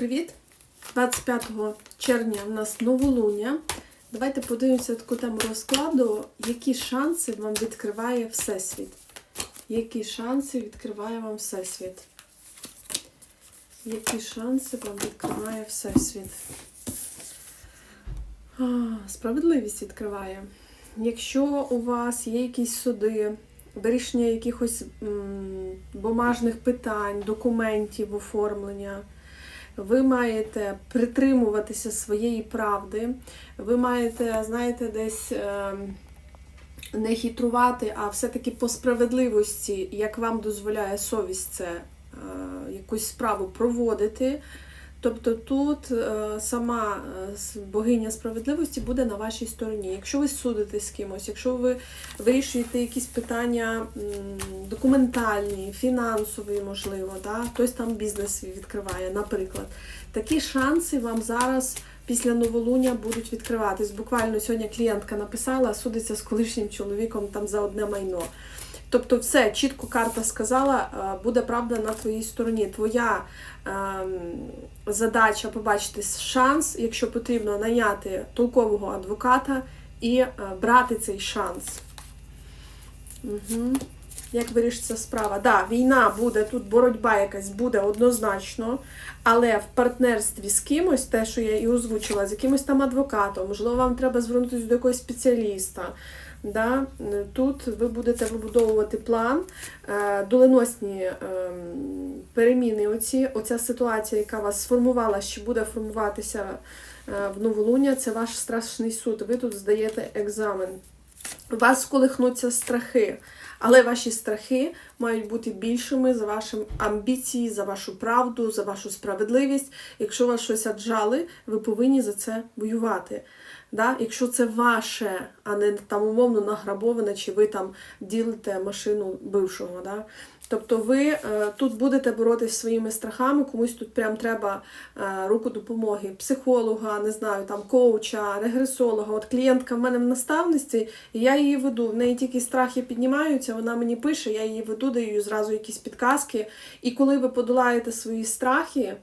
привіт! 25 червня у нас новолуння. Давайте подивимося таку тему розкладу, які шанси вам відкриває Всесвіт. Які шанси відкриває вам Всесвіт? Які шанси вам відкриває Всесвіт? Справедливість відкриває. Якщо у вас є якісь суди, вирішення якихось бумажних питань, документів, оформлення, ви маєте притримуватися своєї правди, ви маєте, знаєте, десь е, не хитрувати, а все-таки по справедливості, як вам дозволяє совість це е, якусь справу проводити. Тобто тут е, сама е, богиня справедливості буде на вашій стороні. Якщо ви судите з кимось, якщо ви вирішуєте якісь питання документальні, фінансові, можливо, да? хтось там бізнес відкриває, наприклад, такі шанси вам зараз після новолуння будуть відкриватись. Буквально сьогодні клієнтка написала, судиться з колишнім чоловіком там за одне майно. Тобто, все, чітко карта сказала, е, буде правда на твоїй стороні. Твоя ем, задача побачити шанс, якщо потрібно, наняти толкового адвоката і е, брати цей шанс. Угу. Як вирішиться справа? Так, да, війна буде, тут боротьба якась буде однозначно, але в партнерстві з кимось, те, що я і озвучила, з якимось там адвокатом, можливо, вам треба звернутися до якогось спеціаліста. Да? Тут ви будете вибудовувати план, е, доленосні ем, переміни. Оці, оця ситуація, яка вас сформувала, що буде формуватися е, в новолуння, це ваш страшний суд. Ви тут здаєте екзамен. У вас колихнуться страхи, але ваші страхи мають бути більшими за ваші амбіції, за вашу правду, за вашу справедливість. Якщо вас щось аджали, ви повинні за це воювати. Да? Якщо це ваше, а не там умовно награбоване, чи ви там ділите машину бившого. Да? Тобто ви е, тут будете боротися своїми страхами, комусь тут прям треба е, руку допомоги, психолога, не знаю, там коуча, регресолога. От клієнтка в мене в наставництві, і я її веду. В неї тільки страхи піднімаються, вона мені пише, я її веду, даю зразу якісь підказки. І коли ви подолаєте свої страхи,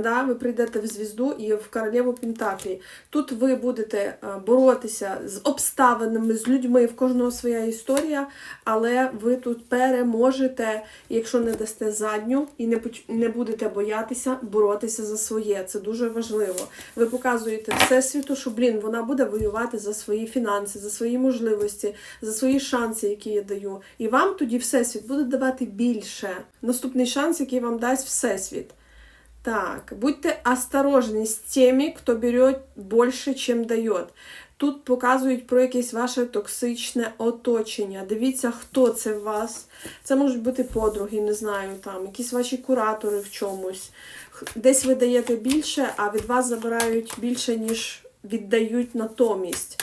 Да, ви прийдете в звізду і в королеву Пентаклі. Тут ви будете е, боротися з обставинами, з людьми, в кожного своя історія, але ви тут переможете, якщо не дасте задню і не не будете боятися боротися за своє. Це дуже важливо. Ви показуєте всесвіту, що блін, вона буде воювати за свої фінанси, за свої можливості, за свої шанси, які я даю. І вам тоді всесвіт буде давати більше. Наступний шанс, який вам дасть всесвіт. Так, будьте осторожні з теми, хто бере більше, чим дає. Тут показують про якесь ваше токсичне оточення. Дивіться, хто це в вас. Це можуть бути подруги, не знаю, там, якісь ваші куратори в чомусь. Десь ви даєте більше, а від вас забирають більше, ніж віддають натомість.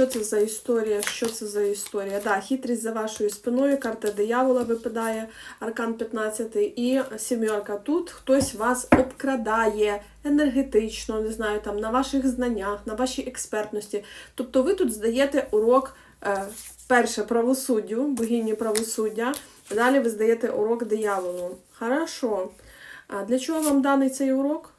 Що це за історія? Що це за історія? Да, хитрість за вашою спиною, карта диявола випадає, аркан 15 і сімерка. Тут хтось вас обкрадає енергетично, не знаю, там на ваших знаннях, на вашій експертності. Тобто ви тут здаєте урок е, перше правосуддю, богині правосуддя, далі ви здаєте урок дияволу. Хорошо. А для чого вам даний цей урок?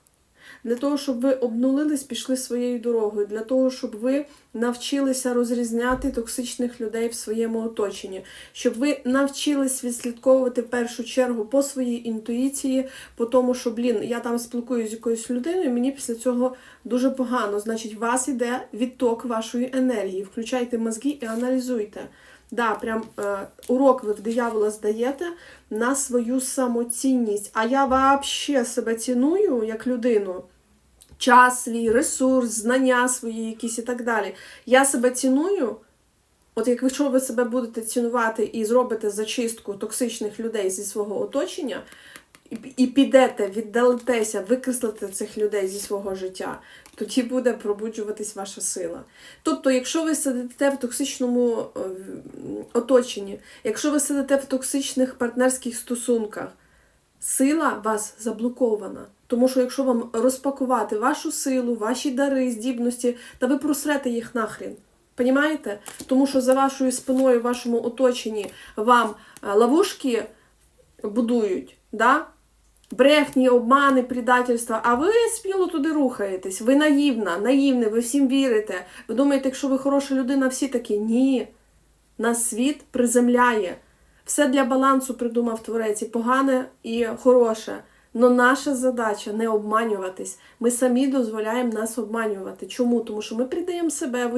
Для того, щоб ви обнулились, пішли своєю дорогою, для того, щоб ви навчилися розрізняти токсичних людей в своєму оточенні, щоб ви навчились відслідковувати в першу чергу по своїй інтуїції, по тому, що, блін, я там спілкуюся з якоюсь людиною, мені після цього дуже погано. Значить, у вас іде відток вашої енергії. Включайте мозги і аналізуйте. Да, прям е, урок ви в диявола здаєте на свою самоцінність. А я взагалі себе ціную як людину. Час свій, ресурс, знання свої якісь і так далі. Я себе ціную. От якщо ви себе будете цінувати і зробите зачистку токсичних людей зі свого оточення, і- підете, віддалитеся, викреслите цих людей зі свого життя, тоді буде пробуджуватись ваша сила. Тобто, якщо ви сидите в токсичному е, оточенні, якщо ви сидите в токсичних партнерських стосунках, сила вас заблокована. Тому що якщо вам розпакувати вашу силу, ваші дари, здібності, та ви просрете їх нахрін. Понімаєте? Тому що за вашою спиною, в вашому оточенні вам е, ловушки будують, да? Брехні, обмани, предательства, а ви сміло туди рухаєтесь. Ви наївна, наївне, ви всім вірите. Ви думаєте, якщо ви хороша людина, всі такі. Ні. Нас світ приземляє. Все для балансу придумав творець, і погане і хороше. Но наша задача не обманюватись. Ми самі дозволяємо нас обманювати. Чому? Тому що ми придаємо себе,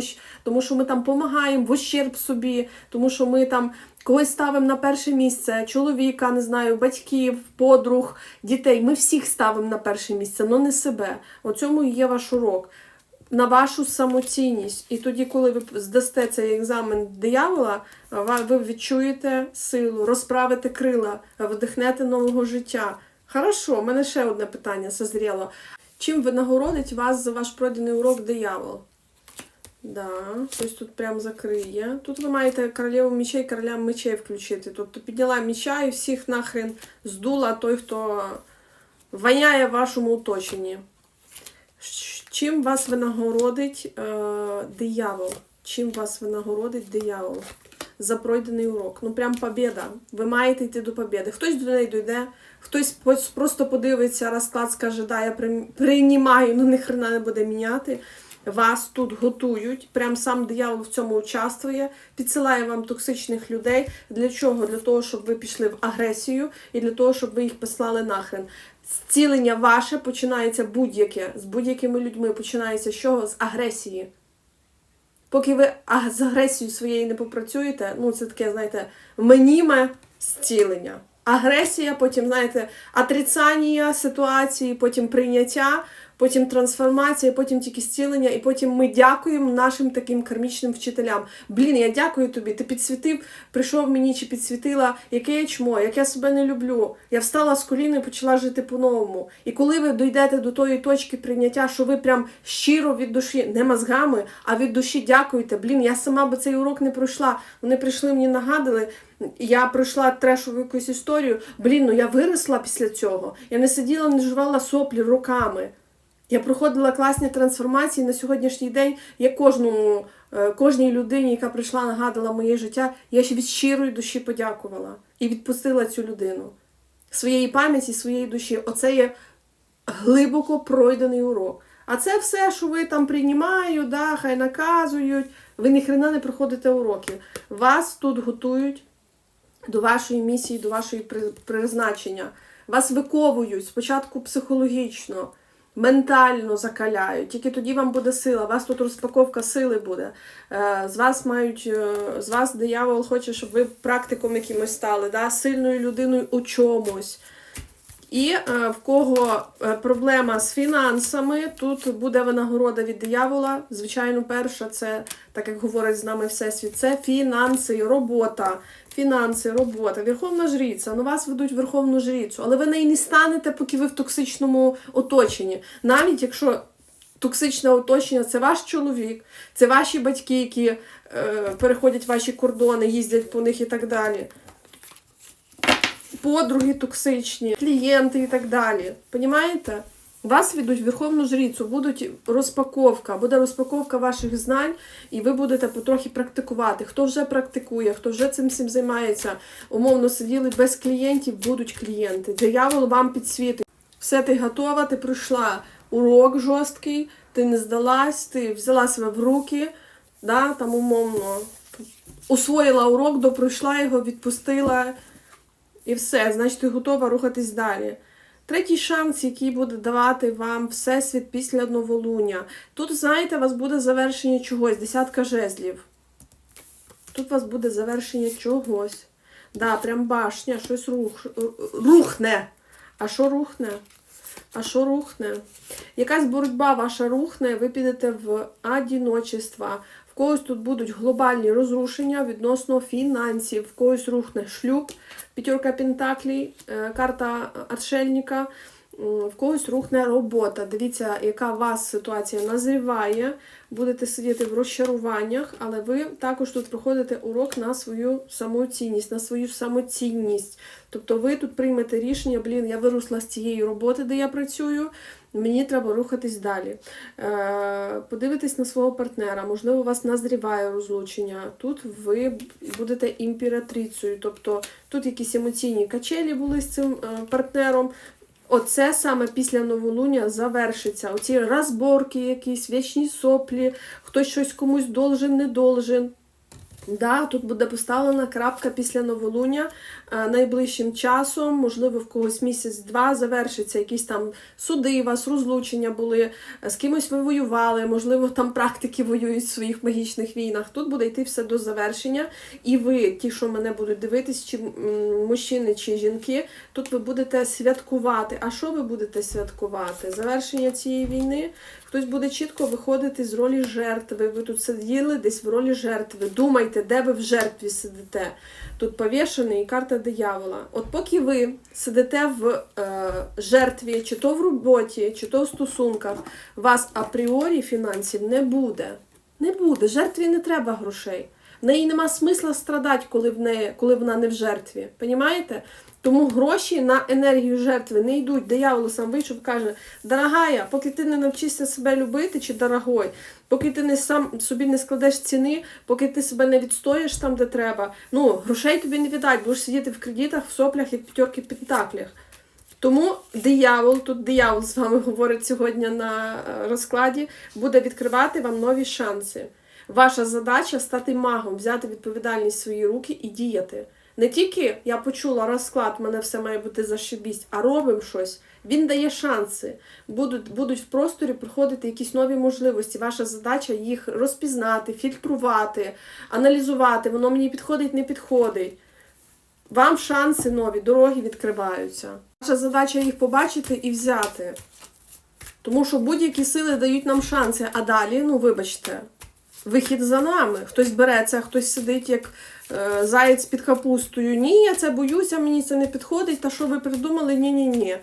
тому що ми там допомагаємо в ущерб собі, тому що ми там когось ставимо на перше місце, чоловіка, не знаю, батьків, подруг, дітей. Ми всіх ставимо на перше місце, але не себе. У цьому є ваш урок. На вашу самоцінність. І тоді, коли ви здасте цей екзамен диявола, ви відчуєте силу, розправите крила, вдихнете нового життя. Хорошо, у мене ще одне питання созріло. Чим винагородить вас за ваш пройдений урок диявол? Да, щось тут прям закриє. Тут ви маєте королеву мечей, короля мечей включити. Тобто підняла меча і всіх нахрен здула той, хто воняє в вашому оточенні. Чим вас винагородить е, диявол? Чим вас винагородить диявол? За пройдений урок. Ну прям побіда. Ви маєте йти до побіди. Хтось до неї дійде, хтось просто подивиться, розклад скаже, да, я прийм- приймаю, ну ніхрена не буде міняти. Вас тут готують, прям сам диявол в цьому участвує, підсилає вам токсичних людей. Для чого? Для того, щоб ви пішли в агресію і для того, щоб ви їх послали нахрен. Зцілення ваше починається будь-яке з будь-якими людьми. Починається з чого? З агресії. Поки ви з агресією своєю не попрацюєте, ну це таке, знаєте, меніме зцілення. Агресія, потім, знаєте, отрицання ситуації, потім прийняття, потім трансформація, потім тільки зцілення, і потім ми дякуємо нашим таким кармічним вчителям. Блін, я дякую тобі. Ти підсвітив, прийшов мені чи підсвітила, яке я чмо, як я себе не люблю. Я встала з коліна і почала жити по-новому. І коли ви дійдете до тої точки прийняття, що ви прям щиро від душі, не мозгами, а від душі дякуєте. Блін, я сама би цей урок не пройшла. Вони прийшли, мені нагадали. Я пройшла трешову якусь історію. Блін, ну я виросла після цього. Я не сиділа, не жувала соплі роками. Я проходила класні трансформації на сьогоднішній день. Я кожному, е, кожній людині, яка прийшла, нагадала моє життя, я ще від щирої душі подякувала і відпустила цю людину своєї пам'яті, своєї душі. Оце є глибоко пройдений урок. А це все, що ви там приймають, да, хай наказують. Ви ніхрена не проходите уроки. Вас тут готують до вашої місії, до вашої призначення. Вас виковують спочатку психологічно, ментально закаляють. Тільки тоді вам буде сила. У вас тут розпаковка сили буде. Е, З вас мають, е, з вас диявол хоче, щоб ви практиком якимось стали, да? сильною людиною у чомусь. І е, в кого проблема з фінансами, тут буде винагорода від диявола. Звичайно, перша це, так як говорить з нами Всесвіт, це фінанси, робота. Фінанси, робота, верховна жриця. Ну вас ведуть верховну жрицю, але ви неї не станете, поки ви в токсичному оточенні. Навіть якщо токсичне оточення це ваш чоловік, це ваші батьки, які е, переходять ваші кордони, їздять по них і так далі подруги токсичні, клієнти і так далі. Понімаєте? Вас ведуть Верховну Жрицю, будуть розпаковка, буде розпаковка ваших знань, і ви будете потрохи практикувати. Хто вже практикує, хто вже цим всім займається, умовно сиділи без клієнтів, будуть клієнти. Диявол вам підсвітить. Все, ти готова, ти пройшла урок жорсткий, ти не здалась, ти взяла себе в руки, да, там умовно усвоїла урок, допройшла його, відпустила. І все, значить, ти готова рухатись далі. Третій шанс, який буде давати вам Всесвіт після новолуння. Тут, знаєте, у вас буде завершення чогось, десятка жезлів. Тут у вас буде завершення чогось. Да, прям башня, щось рух, рухне. А що рухне? А що рухне? Якась боротьба ваша рухне, ви підете в одіночество. Когось тут будуть глобальні розрушення відносно фінансів, в когось рухне шлюб, п'ятерка пентаклей, е, карта отшельника, м, в когось рухне робота. Дивіться, яка вас ситуація назріває. Будете сидіти в розчаруваннях, але ви також тут проходите урок на свою самоцінність, на свою самоцінність. Тобто ви тут приймете рішення, блін, я виросла з цієї роботи, де я працюю. Мені треба рухатись далі. Е, подивитись на свого партнера, можливо, у вас назріває розлучення. Тут ви будете імператрицею, тобто тут якісь емоційні качелі були з цим е, партнером. Оце саме після новолуння завершиться. Оці розборки, якісь вічні соплі, хтось щось комусь должен, не должен. Да, тут буде поставлена крапка після новолуння е, найближчим часом, можливо, в когось місяць-два завершиться якісь там суди, у вас розлучення були, е, з кимось ви воювали, можливо, там практики воюють в своїх магічних війнах. Тут буде йти все до завершення, і ви, ті, що мене будуть дивитись, чи мужчини, чи жінки, тут ви будете святкувати. А що ви будете святкувати? Завершення цієї війни. Хтось буде чітко виходити з ролі жертви. Ви тут сиділи десь в ролі жертви. Думайте, де ви в жертві сидите. Тут повішений і карта диявола. От поки ви сидите в е, жертві, чи то в роботі, чи то в стосунках, вас апріорі фінансів не буде. Не буде. Жертві не треба грошей. В неї нема смисла страдати, коли, в неї, коли вона не в жертві. Понімаєте? Тому гроші на енергію жертви не йдуть. Диявол сам вийшов і каже: Дорогая, поки ти не навчишся себе любити, чи дорогой, поки ти не сам собі не складеш ціни, поки ти себе не відстоїш там, де треба, ну грошей тобі не віддать, будеш сидіти в кредитах, в соплях, як п'ятерки в пентаклях. Тому диявол, тут диявол з вами говорить сьогодні на е, розкладі, буде відкривати вам нові шанси. Ваша задача стати магом, взяти відповідальність в свої руки і діяти. Не тільки я почула розклад, мене все має бути зашибість, а робимо щось. Він дає шанси. Будуть, будуть в просторі приходити якісь нові можливості. Ваша задача їх розпізнати, фільтрувати, аналізувати. Воно мені підходить, не підходить. Вам шанси нові, дороги відкриваються. Ваша задача їх побачити і взяти. Тому що будь-які сили дають нам шанси, а далі, ну вибачте, вихід за нами. Хтось береться, хтось сидить як е, заєць під капустою. Ні, я це боюся, мені це не підходить. Та що ви придумали? Ні-ні-ні.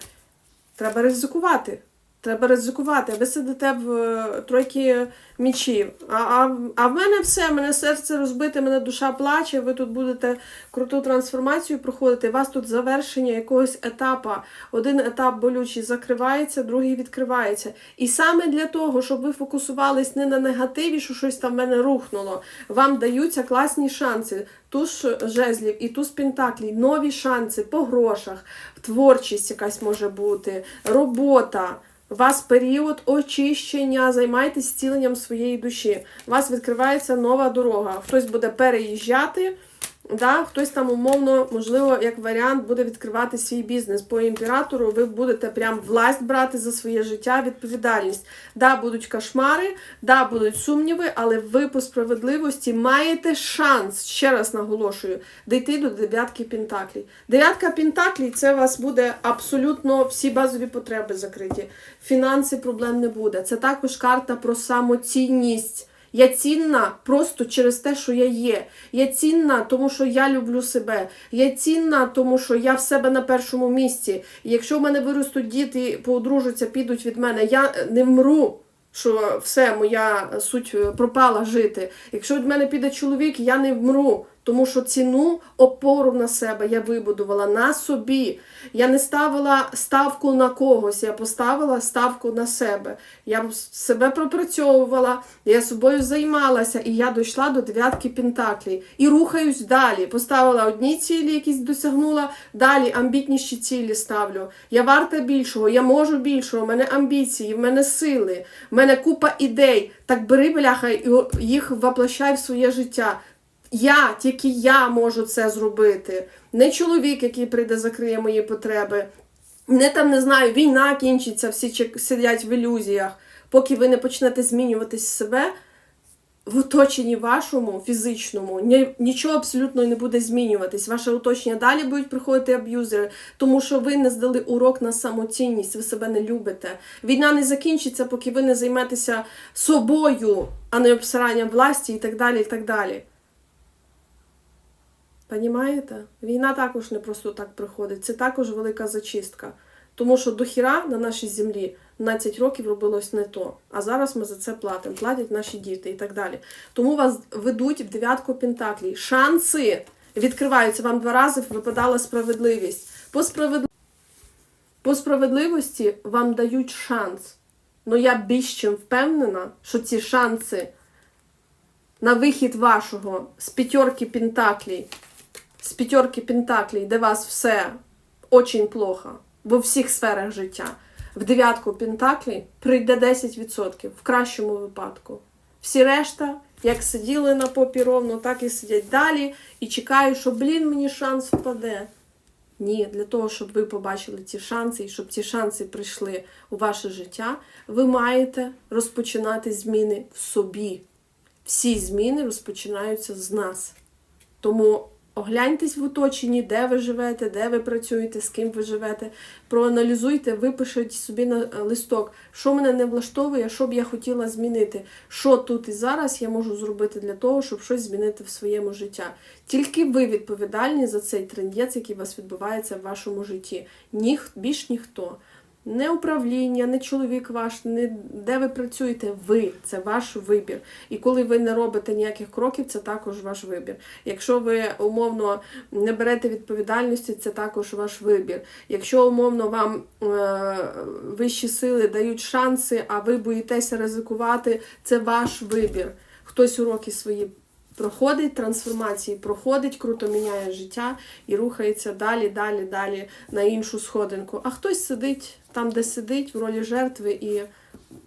Треба ризикувати. Треба ризикувати. Ви сидите в е, тройки мічів. А, а, а в мене все, мене серце розбите, мене душа плаче. Ви тут будете круту трансформацію проходити. У вас тут завершення якогось етапу. Один етап болючий закривається, другий відкривається. І саме для того, щоб ви фокусувались не на негативі, що щось там в мене рухнуло, вам даються класні шанси. Туз жезлів і туз пентаклів, нові шанси по грошах, творчість якась може бути, робота. У вас період очищення, займайтесь зціленням своєї душі. У вас відкривається нова дорога. Хтось буде переїжджати, да? хтось там умовно, можливо, як варіант, буде відкривати свій бізнес. По імператору ви будете прям власть брати за своє життя, відповідальність. Да, будуть кошмари, да, будуть сумніви, але ви по справедливості маєте шанс, ще раз наголошую, дійти до дев'ятки пентаклей. Дев'ятка пентаклей це у вас буде абсолютно всі базові потреби закриті. Фінанси проблем не буде. Це також карта про самоцінність. Я цінна просто через те, що я є. Я цінна, тому що я люблю себе. Я цінна, тому що я в себе на першому місці. І якщо в мене виростуть діти, поодружаться, підуть від мене, я не вмру. Що все, моя суть пропала жити. Якщо від мене піде чоловік, я не вмру, тому що ціну опору на себе я вибудувала на собі. Я не ставила ставку на когось, я поставила ставку на себе. Я себе пропрацьовувала, я собою займалася, і я дійшла до дев'ятки пентаклей. І рухаюсь далі. Поставила одні цілі, якісь досягнула, далі амбітніші цілі ставлю. Я варта більшого, я можу більшого, в мене амбіції, в мене сили, в мене купа ідей. Так бери, бляха, і їх воплощай в своє життя. Я, тільки я можу це зробити. Не чоловік, який прийде, закриє мої потреби. Не там не знаю, війна кінчиться, всі сидять в ілюзіях. Поки ви не почнете змінюватись себе в оточенні вашому фізичному, нічого абсолютно не буде змінюватись. Ваше оточення далі будуть приходити аб'юзери, тому що ви не здали урок на самоцінність, ви себе не любите. Війна не закінчиться, поки ви не займетеся собою, а не обсиранням власті і так далі. і так далі. Понімаєте? Війна також не просто так приходить. Це також велика зачистка. Тому що до хіра на нашій землі 12 років робилось не то. А зараз ми за це платимо. Платять наші діти і так далі. Тому вас ведуть в дев'ятку пентаклей. Шанси відкриваються. Вам два рази випадала справедливість. По, справед... По справедливості вам дають шанс. Ну я більш чим впевнена, що ці шанси на вихід вашого з п'ятерки пентаклей, з п'ятерки пентаклей, де вас все очень плохо, в всіх сферах життя. В дев'ятку Пентаклі прийде 10% в кращому випадку. Всі решта, як сиділи на попі ровно, так і сидять далі і чекають, що, блін, мені шанс впаде. Ні, для того, щоб ви побачили ці шанси і щоб ці шанси прийшли у ваше життя, ви маєте розпочинати зміни в собі. Всі зміни розпочинаються з нас. Тому огляньтесь в оточенні, де ви живете, де ви працюєте, з ким ви живете. Проаналізуйте, випишіть собі на е, листок, що мене не влаштовує, що б я хотіла змінити, що тут і зараз я можу зробити для того, щоб щось змінити в своєму житті. Тільки ви відповідальні за цей трендець, який у вас відбувається в вашому житті. Ніх, більш ніхто. Не управління, не чоловік ваш, не де ви працюєте, ви це ваш вибір. І коли ви не робите ніяких кроків, це також ваш вибір. Якщо ви умовно не берете відповідальності, це також ваш вибір. Якщо умовно вам е, вищі сили дають шанси, а ви боїтеся ризикувати, це ваш вибір. Хтось уроки свої проходить, трансформації проходить, круто міняє життя і рухається далі, далі, далі на іншу сходинку. А хтось сидить там, де сидить, в ролі жертви, і,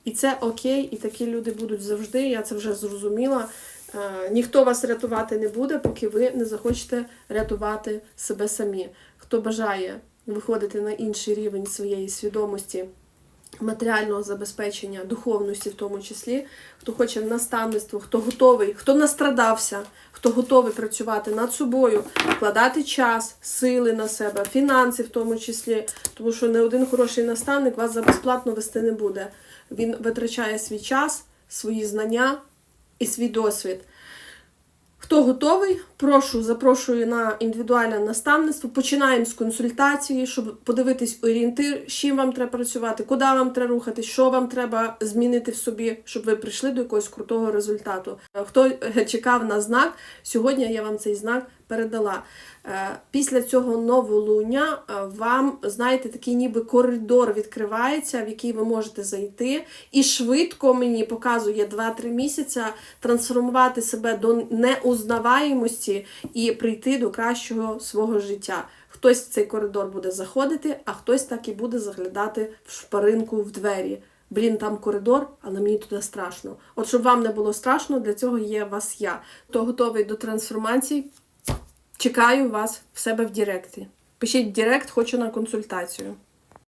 і це окей, і такі люди будуть завжди. Я це вже зрозуміла. Е, ніхто вас рятувати не буде, поки ви не захочете рятувати себе самі. Хто бажає виходити на інший рівень своєї свідомості матеріального забезпечення, духовності в тому числі, хто хоче наставництво, хто готовий, хто настрадався, хто готовий працювати над собою, вкладати час, сили на себе, фінанси в тому числі, тому що не один хороший наставник вас за безплатно вести не буде. Він витрачає свій час, свої знання і свій досвід. Хто готовий, прошу, запрошую на індивідуальне наставництво. Починаємо з консультації, щоб подивитись орієнтир, з чим вам треба працювати, куди вам треба рухатись, що вам треба змінити в собі, щоб ви прийшли до якогось крутого результату. Хто чекав на знак, сьогодні я вам цей знак передала. Е, Після цього новолуння е, вам, знаєте, такий ніби коридор відкривається, в який ви можете зайти, і швидко мені показує 2-3 місяці трансформувати себе до неузнаваємості і прийти до кращого свого життя. Хтось в цей коридор буде заходити, а хтось так і буде заглядати в шпаринку в двері. Блін, там коридор, але мені туди страшно. От щоб вам не було страшно, для цього є вас я. Хто готовий до трансформації, чекаю вас в себе в Діректі. Пишіть в Дірект, хочу на консультацію.